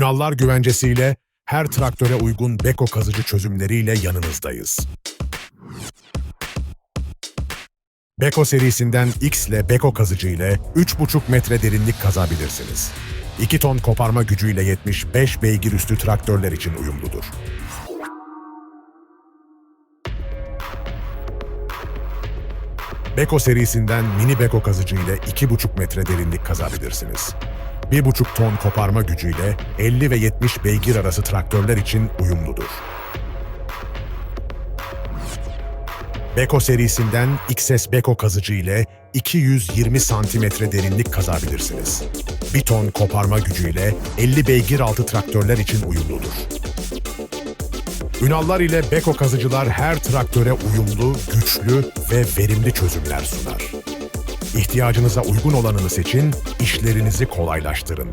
Ünallar güvencesiyle her traktöre uygun Beko kazıcı çözümleriyle yanınızdayız. Beko serisinden X ile Beko kazıcı ile 3,5 metre derinlik kazabilirsiniz. 2 ton koparma gücüyle 75 beygir üstü traktörler için uyumludur. Beko serisinden mini Beko kazıcı ile 2,5 metre derinlik kazabilirsiniz. 1,5 ton koparma gücüyle 50 ve 70 beygir arası traktörler için uyumludur. Beko serisinden XS Beko kazıcı ile 220 santimetre derinlik kazabilirsiniz. 1 ton koparma gücüyle 50 beygir altı traktörler için uyumludur. Ünallar ile Beko kazıcılar her traktöre uyumlu, güçlü ve verimli çözümler sunar. İhtiyacınıza uygun olanını seçin, işlerinizi kolaylaştırın.